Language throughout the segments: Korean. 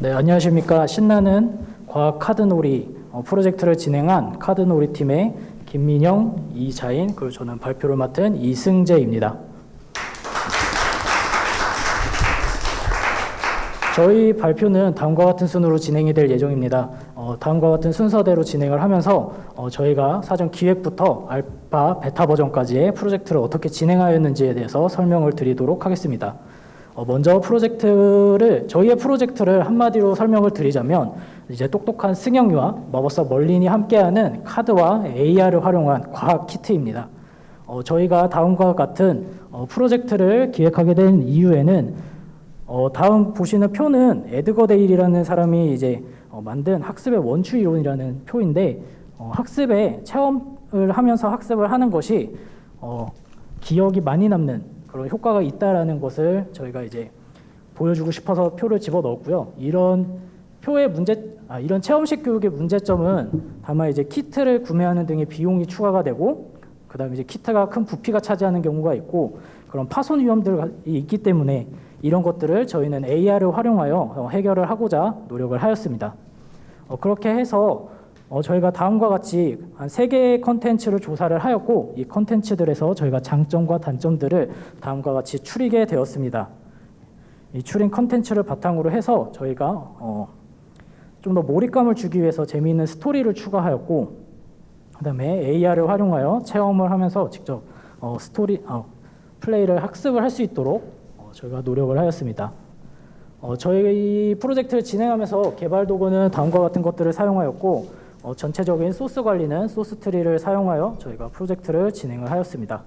네, 안녕하십니까. 신나는 과학 카드놀이 어, 프로젝트를 진행한 카드놀이 팀의 김민영, 이자인, 그리고 저는 발표를 맡은 이승재입니다. 저희 발표는 다음과 같은 순으로 진행이 될 예정입니다. 어, 다음과 같은 순서대로 진행을 하면서 어, 저희가 사전 기획부터 알파, 베타 버전까지의 프로젝트를 어떻게 진행하였는지에 대해서 설명을 드리도록 하겠습니다. 어, 먼저 프로젝트를 저희의 프로젝트를 한마디로 설명을 드리자면 이제 똑똑한 승영이와 마법사 멀린이 함께하는 카드와 AR을 활용한 과학 키트입니다. 어, 저희가 다음과 같은 어, 프로젝트를 기획하게 된 이유에는 어, 다음 보시는 표는 에드거 데일이라는 사람이 이제 어, 만든 학습의 원추 이론이라는 표인데 어, 학습에 체험을 하면서 학습을 하는 것이 어, 기억이 많이 남는 그런 효과가 있다라는 것을 저희가 이제 보여주고 싶어서 표를 집어 넣었고요. 이런 표의 문제, 아, 이런 체험식 교육의 문제점은 다만 이제 키트를 구매하는 등의 비용이 추가가 되고, 그다음에 이제 키트가 큰 부피가 차지하는 경우가 있고, 그런 파손 위험들이 있기 때문에 이런 것들을 저희는 AR을 활용하여 어, 해결을 하고자 노력을 하였습니다. 어, 그렇게 해서 어, 저희가 다음과 같이 한 세 개의 컨텐츠를 조사를 하였고 이 컨텐츠들에서 저희가 장점과 단점들을 다음과 같이 추리게 되었습니다. 이 추린 컨텐츠를 바탕으로 해서 저희가 어, 좀 더 몰입감을 주기 위해서 재미있는 스토리를 추가하였고 그다음에 AR을 활용하여 체험을 하면서 직접 어, 스토리 어, 플레이를 학습을 할 수 있도록 어, 저희가 노력을 하였습니다. 어, 저희 프로젝트를 진행하면서 개발 도구는 다음과 같은 것들을 사용하였고 어, 전체적인 소스 관리는 소스 트리를 사용하여 저희가 프로젝트를 진행을 하였습니다.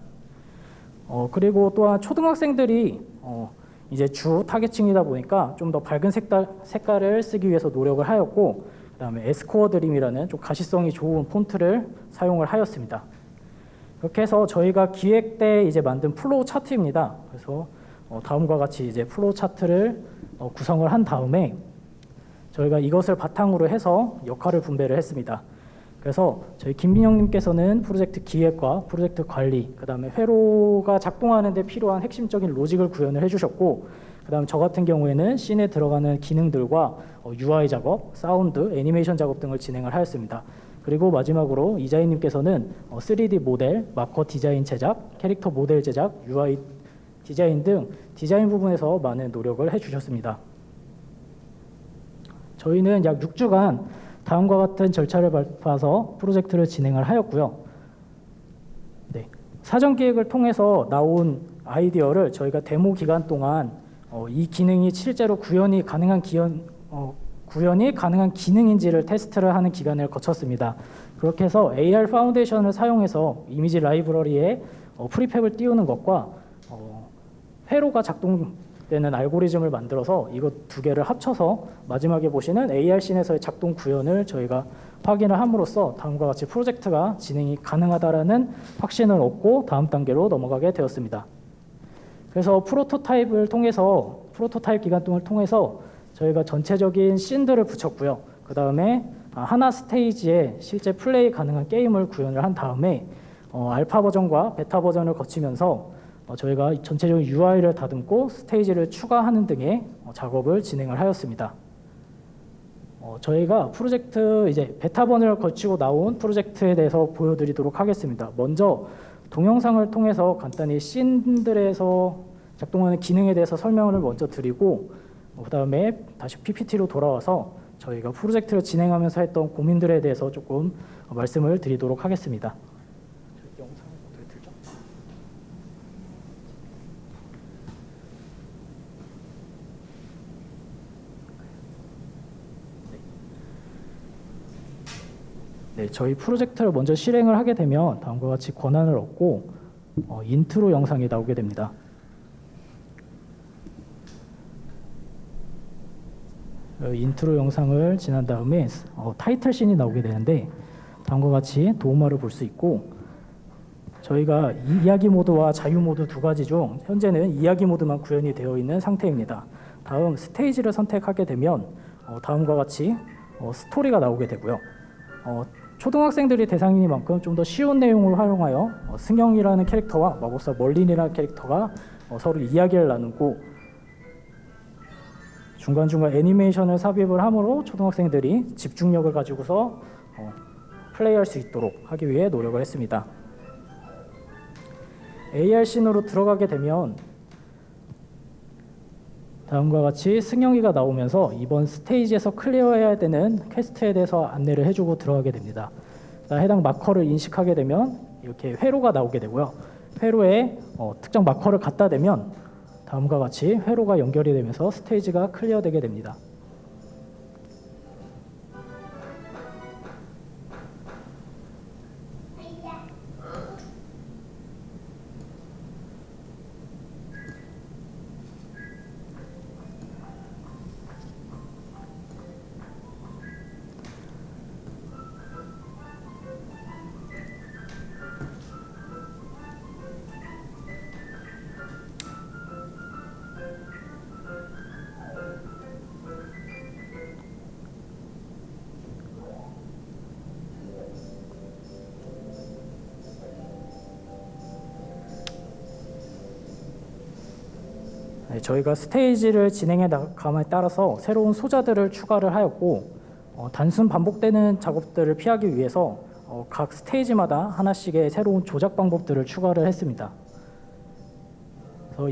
어, 그리고 또한 초등학생들이 어, 이제 주 타겟층이다 보니까 좀 더 밝은 색깔, 색깔을 쓰기 위해서 노력을 하였고 그 다음에 에스코어 드림이라는 좀 가시성이 좋은 폰트를 사용을 하였습니다. 그렇게 해서 저희가 기획 때 이제 만든 플로우 차트입니다. 그래서 어, 다음과 같이 이제 플로우 차트를 어, 구성을 한 다음에 저희가 이것을 바탕으로 해서 역할을 분배를 했습니다. 그래서 저희 김민영님께서는 프로젝트 기획과 프로젝트 관리, 그 다음에 회로가 작동하는데 필요한 핵심적인 로직을 구현을 해주셨고, 그 다음 저 같은 경우에는 씬에 들어가는 기능들과 어, UI 작업, 사운드, 애니메이션 작업 등을 진행을 하였습니다. 그리고 마지막으로 이자인님께서는 어, 3D 모델, 마커 디자인 제작, 캐릭터 모델 제작, UI 디자인 등 디자인 부분에서 많은 노력을 해주셨습니다. 저희는 약 6주간 다음과 같은 절차를 밟아서 프로젝트를 진행을 하였고요. 네. 사전 기획을 통해서 나온 아이디어를 저희가 데모 기간 동안 어, 이 기능이 실제로 구현이 가능한 기현, 어, 구현이 가능한 기능인지를 테스트를 하는 기간을 거쳤습니다. 그렇게 해서 AR 파운데이션을 사용해서 이미지 라이브러리에 어, 프리팹을 띄우는 것과 어, 회로가 작동 되는 알고리즘을 만들어서 이것 두 개를 합쳐서 마지막에 보시는 AR 씬에서의 작동 구현을 저희가 확인을 함으로써 다음과 같이 프로젝트가 진행이 가능하다라는 확신을 얻고 다음 단계로 넘어가게 되었습니다. 그래서 프로토타입을 통해서 프로토타입 기간 동을 통해서 저희가 전체적인 씬들을 붙였고요. 그 다음에 하나 스테이지에 실제 플레이 가능한 게임을 구현을 한 다음에 어, 알파 버전과 베타 버전을 거치면서 어, 저희가 전체적인 UI를 다듬고 스테이지를 추가하는 등의 어, 작업을 진행을 하였습니다. 어, 저희가 프로젝트 이제 베타번을 거치고 나온 프로젝트에 대해서 보여드리도록 하겠습니다. 먼저 동영상을 통해서 간단히 씬들에서 작동하는 기능에 대해서 설명을 먼저 드리고 어, 그다음에 다시 PPT로 돌아와서 저희가 프로젝트를 진행하면서 했던 고민들에 대해서 조금 어, 말씀을 드리도록 하겠습니다. 영상을 어떻게 들죠? 네, 저희 프로젝트를 먼저 실행을 하게 되면 다음과 같이 권한을 얻고 어, 인트로 영상이 나오게 됩니다. 어, 인트로 영상을 지난 다음에 어, 타이틀 씬이 나오게 되는데 다음과 같이 도우마를 볼 수 있고 저희가 이야기 모드와 자유 모드 두 가지 중 현재는 이야기 모드만 구현이 되어 있는 상태입니다. 다음 스테이지를 선택하게 되면 어, 다음과 같이 어, 스토리가 나오게 되고요. 어, 초등학생들이 대상이니만큼 좀 더 쉬운 내용을 활용하여 어, 승영이라는 캐릭터와 마법사 멀린이라는 캐릭터가 어, 서로 이야기를 나누고 중간중간 애니메이션을 삽입을 함으로 초등학생들이 집중력을 가지고서 어, 플레이할 수 있도록 하기 위해 노력을 했습니다. AR 씬으로 들어가게 되면 다음과 같이 승영이가 나오면서 이번 스테이지에서 클리어해야 되는 퀘스트에 대해서 안내를 해주고 들어가게 됩니다. 해당 마커를 인식하게 되면 이렇게 회로가 나오게 되고요. 회로에 어, 특정 마커를 갖다 대면 다음과 같이 회로가 연결이 되면서 스테이지가 클리어되게 됩니다. 저희가 스테이지를 진행해 나감에 따라서 새로운 소자들을 추가를 하였고 어, 단순 반복되는 작업들을 피하기 위해서 어, 각 스테이지마다 하나씩의 새로운 조작 방법들을 추가를 했습니다.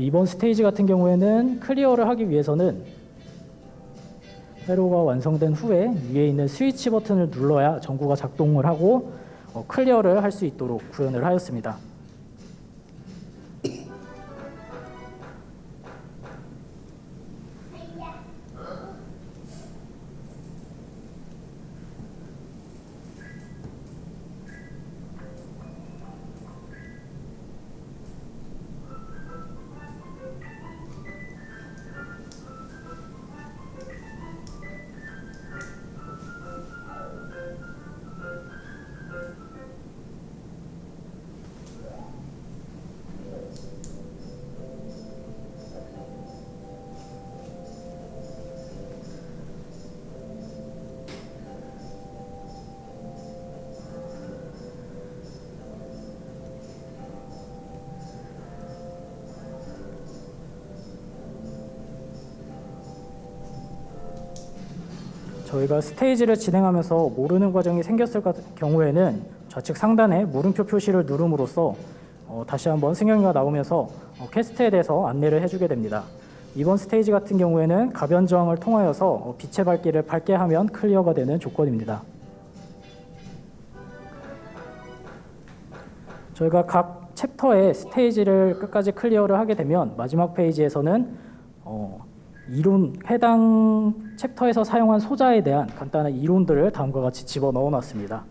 이번 스테이지 같은 경우에는 클리어를 하기 위해서는 회로가 완성된 후에 위에 있는 스위치 버튼을 눌러야 전구가 작동을 하고 어, 클리어를 할 수 있도록 구현을 하였습니다. 저희가 스테이지를 진행하면서 모르는 과정이 생겼을 가- 경우에는 좌측 상단에 물음표 표시를 누름으로써 어, 다시 한번 승영이가 나오면서 어, 퀘스트에 대해서 안내를 해주게 됩니다. 이번 스테이지 같은 경우에는 가변 저항을 통하여서 어, 빛의 밝기를 밝게 하면 클리어가 되는 조건입니다. 저희가 각 챕터의 스테이지를 끝까지 클리어를 하게 되면 마지막 페이지에서는 어, 이론 해당 챕터에서 사용한 소자에 대한 간단한 이론들을 다음과 같이 집어 넣어 놨습니다.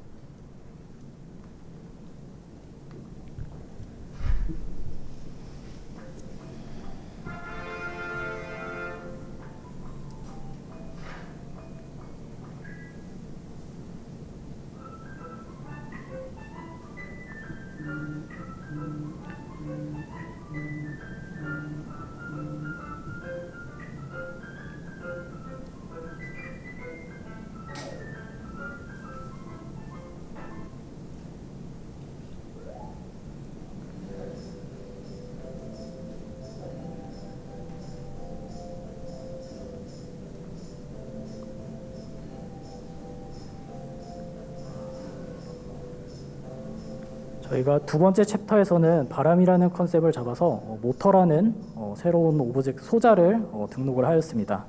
저희가 두 번째 챕터에서는 바람이라는 컨셉을 잡아서 어, 모터라는 어, 새로운 오브젝트 소자를 어, 등록을 하였습니다.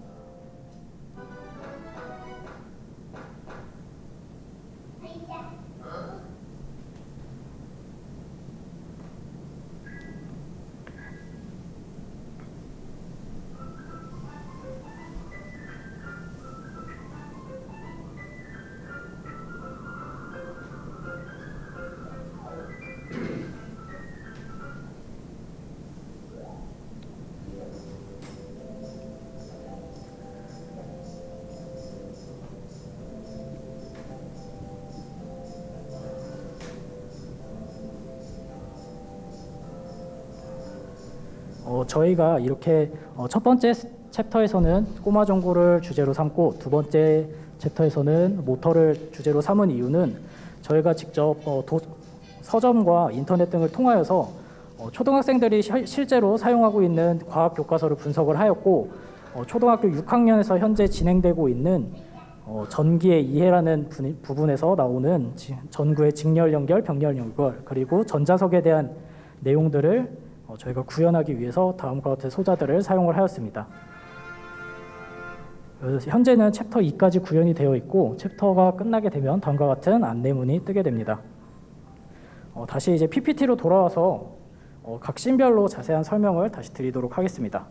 어, 저희가 이렇게 어, 첫 번째 스- 챕터에서는 꼬마 전구를 주제로 삼고 두 번째 챕터에서는 모터를 주제로 삼은 이유는 저희가 직접 어, 도- 서점과 인터넷 등을 통하여서 어, 초등학생들이 실- 실제로 사용하고 있는 과학 교과서를 분석을 하였고 어, 초등학교 6학년에서 현재 진행되고 있는 어, 전기의 이해라는 분- 부분에서 나오는 지- 전구의 직렬 연결, 병렬 연결 그리고 전자석에 대한 내용들을 어, 저희가 구현하기 위해서 다음과 같은 소자들을 사용을 하였습니다. 현재는 챕터 2까지 구현이 되어 있고 챕터가 끝나게 되면 다음과 같은 안내문이 뜨게 됩니다. 어, 다시 이제 PPT로 돌아와서 어, 각 씬별로 자세한 설명을 다시 드리도록 하겠습니다.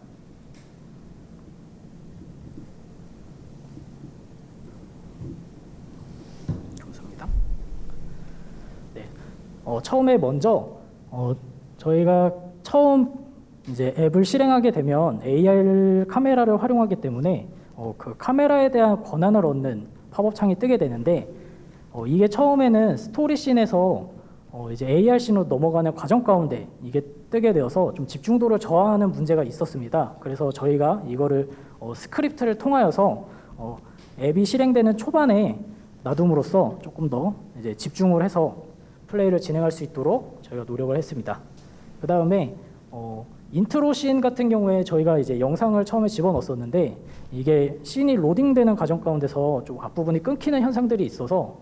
감사합니다. 네, 어, 처음에 먼저 어, 저희가 처음 이제 앱을 실행하게 되면 AR 카메라를 활용하기 때문에 어, 그 카메라에 대한 권한을 얻는 팝업 창이 뜨게 되는데 어, 이게 처음에는 스토리 씬에서 어, 이제 AR 씬으로 넘어가는 과정 가운데 이게 뜨게 되어서 좀 집중도를 저하하는 문제가 있었습니다. 그래서 저희가 이거를 어, 스크립트를 통하여서 어, 앱이 실행되는 초반에 놔둠으로써 조금 더 이제 집중을 해서 플레이를 진행할 수 있도록 저희가 노력을 했습니다. 그 다음에 어, 인트로 씬 같은 경우에 저희가 이제 영상을 처음에 집어넣었었는데 이게 씬이 로딩되는 과정 가운데서 좀 앞부분이 끊기는 현상들이 있어서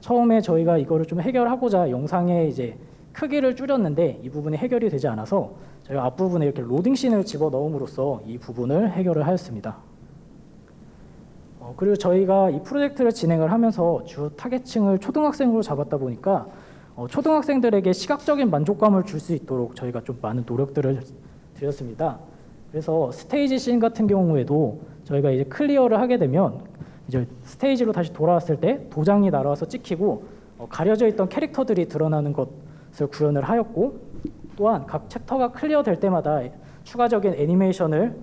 처음에 저희가 이거를 좀 해결하고자 영상의 이제 크기를 줄였는데 이 부분이 해결이 되지 않아서 저희가 앞부분에 이렇게 로딩 씬을 집어 넣음으로써 이 부분을 해결을 하였습니다. 어, 그리고 저희가 이 프로젝트를 진행을 하면서 주 타겟층을 초등학생으로 잡았다 보니까 어, 초등학생들에게 시각적인 만족감을 줄 수 있도록 저희가 좀 많은 노력들을 드렸습니다. 그래서 스테이지 씬 같은 경우에도 저희가 이제 클리어를 하게 되면 이제 스테이지로 다시 돌아왔을 때 도장이 날아와서 찍히고 어, 가려져 있던 캐릭터들이 드러나는 것을 구현을 하였고 또한 각 챕터가 클리어 될 때마다 추가적인 애니메이션을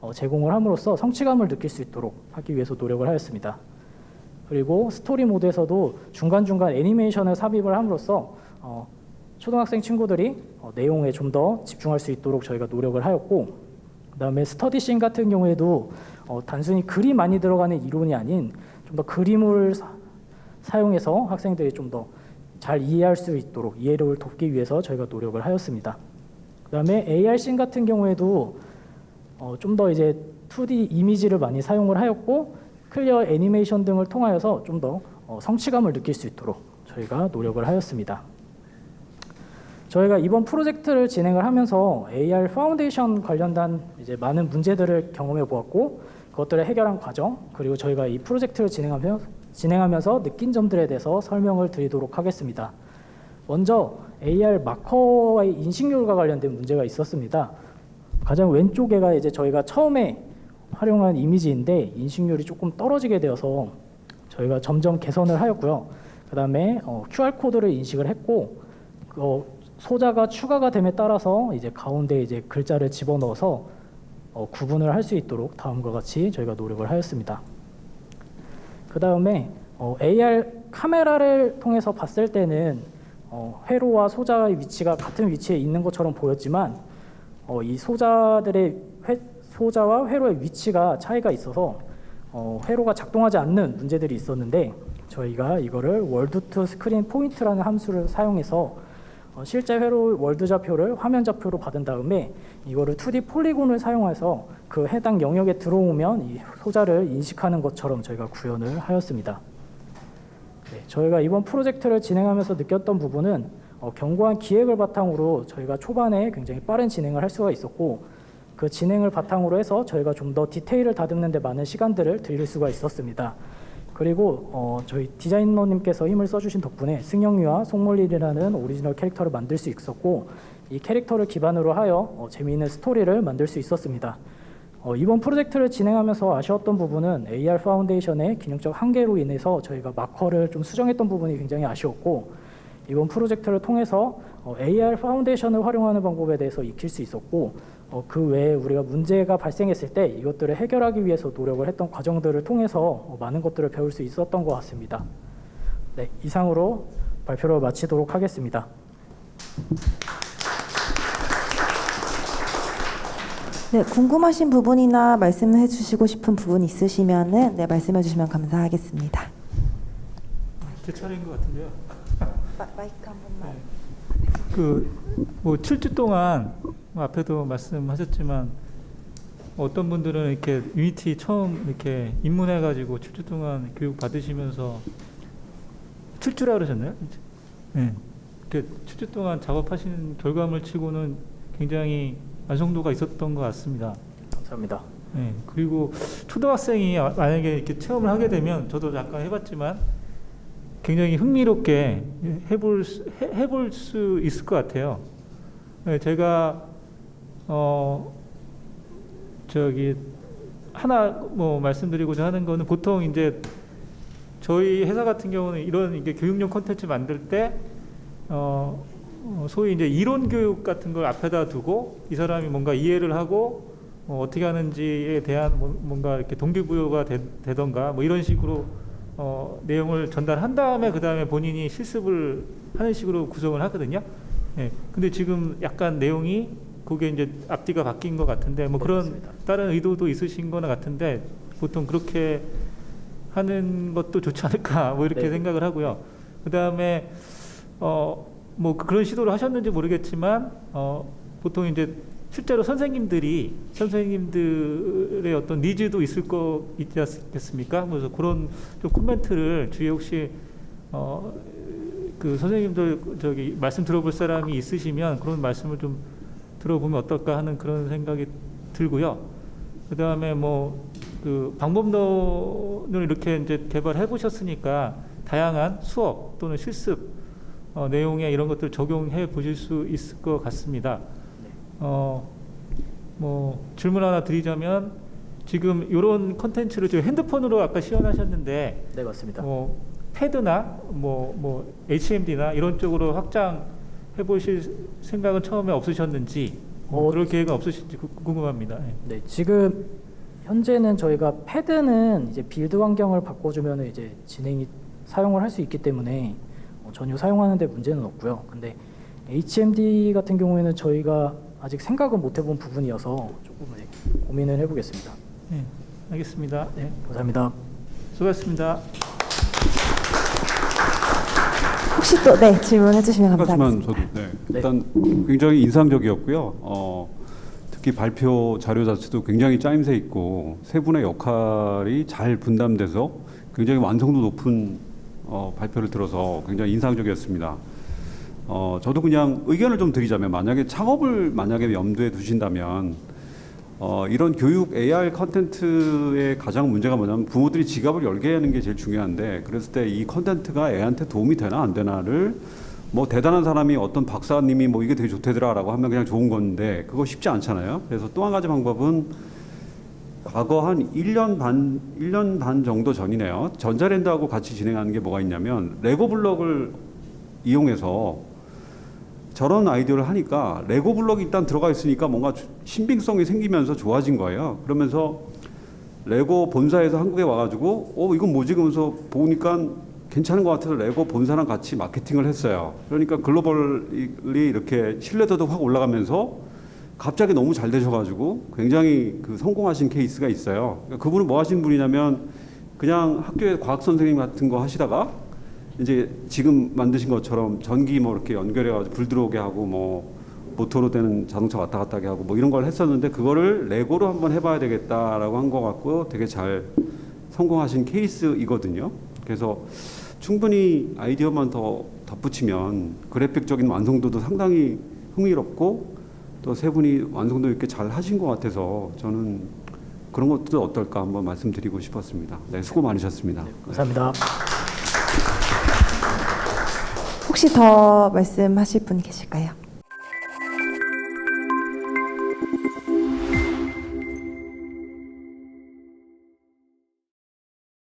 어, 제공을 함으로써 성취감을 느낄 수 있도록 하기 위해서 노력을 하였습니다. 그리고 스토리 모드에서도 중간중간 애니메이션을 삽입을 함으로써 어, 초등학생 친구들이 어, 내용에 좀 더 집중할 수 있도록 저희가 노력을 하였고 그다음에 스터디 씬 같은 경우에도 어, 단순히 글이 많이 들어가는 이론이 아닌 좀 더 그림을 사, 사용해서 학생들이 좀 더 잘 이해할 수 있도록 이해를 돕기 위해서 저희가 노력을 하였습니다. 그다음에 AR 씬 같은 경우에도 어, 좀 더 이제 2D 이미지를 많이 사용을 하였고 클리어 애니메이션 등을 통하여서 좀더 어, 성취감을 느낄 수 있도록 저희가 노력을 하였습니다. 저희가 이번 프로젝트를 진행을 하면서 AR 파운데이션 관련된 이제 많은 문제들을 경험해 보았고 그것들을 해결한 과정 그리고 저희가 이 프로젝트를 진행하며 진행하면서 느낀 점들에 대해서 설명을 드리도록 하겠습니다. 먼저 AR 마커와의 인식률과 관련된 문제가 있었습니다. 가장 왼쪽에가 이제 저희가 처음에 활용한 이미지인데 인식률이 조금 떨어지게 되어서 저희가 점점 개선을 하였고요. 그 다음에 어, QR 코드를 인식을 했고 어, 소자가 추가가 됨에 따라서 이제 가운데 이제 글자를 집어넣어서 어, 구분을 할 수 있도록 다음과 같이 저희가 노력을 하였습니다. 그 다음에 어, AR 카메라를 통해서 봤을 때는 어, 회로와 소자의 위치가 같은 위치에 있는 것처럼 보였지만 어, 이 소자들의 회, 소자와 회로의 위치가 차이가 있어서 어, 회로가 작동하지 않는 문제들이 있었는데 저희가 이거를 월드 투 스크린 포인트라는 함수를 사용해서 어, 실제 회로 월드 좌표를 화면 좌표로 받은 다음에 이거를 2D 폴리곤을 사용해서 그 해당 영역에 들어오면 이 소자를 인식하는 것처럼 저희가 구현을 하였습니다. 네, 저희가 이번 프로젝트를 진행하면서 느꼈던 부분은 어, 견고한 기획을 바탕으로 저희가 초반에 굉장히 빠른 진행을 할 수가 있었고 그 진행을 바탕으로 해서 저희가 좀 더 디테일을 다듬는 데 많은 시간들을 들일 수가 있었습니다. 그리고 어, 저희 디자이너님께서 힘을 써주신 덕분에 승영이와 송mol리라는 오리지널 캐릭터를 만들 수 있었고 이 캐릭터를 기반으로 하여 어, 재미있는 스토리를 만들 수 있었습니다. 어, 이번 프로젝트를 진행하면서 아쉬웠던 부분은 AR 파운데이션의 기능적 한계로 인해서 저희가 마커를 좀 수정했던 부분이 굉장히 아쉬웠고 이번 프로젝트를 통해서 어, AR 파운데이션을 활용하는 방법에 대해서 익힐 수 있었고 어, 그 외에 우리가 문제가 발생했을 때 이것들을 해결하기 위해서 노력을 했던 과정들을 통해서 어, 많은 것들을 배울 수 있었던 것 같습니다. 네, 이상으로 발표를 마치도록 하겠습니다. 네, 궁금하신 부분이나 말씀해 주시고 싶은 부분 있으시면은 네, 말씀해 주시면 감사하겠습니다. 제 차례인 것 같은데요. 마, 마이크 한 번만. 그뭐 7주 동안 뭐 앞에도 말씀하셨지만 어떤 분들은 이렇게 유니티 처음 이렇게 입문해가지고 7주 동안 교육 받으시면서 7주라 그러셨나요? 네. 이렇게 7주 동안 작업하시는 결과물 치고는 굉장히 완성도가 있었던 것 같습니다. 감사합니다. 네, 그리고 초등학생이 만약에 이렇게 체험을 하게 되면 저도 잠깐 해봤지만 굉장히 흥미롭게 해볼 수, 해, 해볼 수 있을 것 같아요. 네, 제가 어 저기 하나 뭐 말씀드리고자 하는 거는 보통 이제 저희 회사 같은 경우는 이런 이게 교육용 콘텐츠 만들 때 어, 어, 소위 이제 이론 교육 같은 걸 앞에다 두고 이 사람이 뭔가 이해를 하고 어, 어떻게 하는지에 대한 뭐- 뭔가 이렇게 동기부여가 되, 되던가 뭐 이런 식으로 어, 내용을 전달한 다음에 그 다음에 본인이 실습을 하는 식으로 구성을 하거든요. 예. 근데 지금 약간 내용이 그게 이제 앞뒤가 바뀐 것 같은데 뭐 네, 그런 맞습니다. 다른 의도도 있으신 거는 같은데 보통 그렇게 하는 것도 좋지 않을까 뭐 이렇게 네. 생각을 하고요. 그 다음에 어뭐 그런 시도를 하셨는지 모르겠지만 어 보통 이제 실제로 선생님들이 선생님들의 어떤 니즈도 있을 거 있지 않겠습니까? 그래서 그런 좀 코멘트를 주위에 혹시 어 그 선생님들 저기 말씀 들어볼 사람이 있으시면 그런 말씀을 좀 들어보면 어떨까 하는 그런 생각이 들고요. 그 다음에 뭐 그 방법론을 이렇게 이제 개발해 보셨으니까 다양한 수업 또는 실습 어, 내용에 이런 것들 적용해 보실 수 있을 것 같습니다. 어, 뭐 질문 하나 드리자면 지금 이런 컨텐츠를 지금 핸드폰으로 아까 시연하셨는데 네, 맞습니다. 뭐 패드나 뭐, 뭐 HMD나 이런 쪽으로 확장 해 보실 생각은 처음에 없으셨는지 뭐 어, 그럴 계획은 없으신지 구- 궁금합니다. 예. 네, 지금 현재는 저희가 패드는 이제 빌드 환경을 바꿔주면 이제 진행이 사용을 할 수 있기 때문에 어, 전혀 사용하는데 문제는 없고요. 근데 HMD 같은 경우에는 저희가 아직 생각은 못 해본 부분이어서 조금 네, 고민을 해보겠습니다. 예, 알겠습니다. 예, 감사합니다. 수고하셨습니다. 혹시 또 네 질문해 주시면 감사하겠습니다. 저도 네. 네. 일단 굉장히 인상적이었고요. 어, 특히 발표 자료 자체도 굉장히 짜임새 있고 세 분의 역할이 잘 분담돼서 굉장히 완성도 높은 어, 발표를 들어서 굉장히 인상적이었습니다. 어, 저도 그냥 의견을 좀 드리자면 만약에 창업을 만약에 염두에 두신다면 어, 이런 교육 AR 컨텐츠의 가장 문제가 뭐냐면 부모들이 지갑을 열게 하는 게 제일 중요한데 그랬을 때 이 컨텐츠가 애한테 도움이 되나 안 되나를 뭐 대단한 사람이 어떤 박사님이 뭐 이게 되게 좋대더라라고 하면 그냥 좋은 건데 그거 쉽지 않잖아요. 그래서 또 한 가지 방법은 과거 한 1년 반, 1년 반 정도 전이네요. 전자랜드하고 같이 진행하는 게 뭐가 있냐면 레고 블럭을 이용해서 저런 아이디어를 하니까 레고 블럭이 일단 들어가 있으니까 뭔가 주- 신빙성이 생기면서 좋아진 거예요. 그러면서 레고 본사에서 한국에 와가지고 어 이건 뭐지 그러면서 보니까 괜찮은 것 같아서 레고 본사랑 같이 마케팅을 했어요. 그러니까 글로벌리 이렇게 신뢰도도 확 올라가면서 갑자기 너무 잘 되셔가지고 굉장히 그 성공하신 케이스가 있어요. 그러니까 그분은 뭐 하신 분이냐면 그냥 학교에 과학 선생님 같은 거 하시다가 이제 지금 만드신 것처럼 전기 뭐 이렇게 연결해가지고 불 들어오게 하고 뭐 모터로 되는 자동차 왔다 갔다 하게 하고 뭐 이런 걸 했었는데 그거를 레고로 한번 해봐야 되겠다라고 한 것 같고 되게 잘 성공하신 케이스이거든요. 그래서 충분히 아이디어만 더 덧붙이면 그래픽적인 완성도도 상당히 흥미롭고 또 세 분이 완성도 있게 잘 하신 것 같아서 저는 그런 것도 어떨까 한번 말씀드리고 싶었습니다. 네, 수고 많으셨습니다. 감사합니다. 혹시 더 말씀하실 분 계실까요?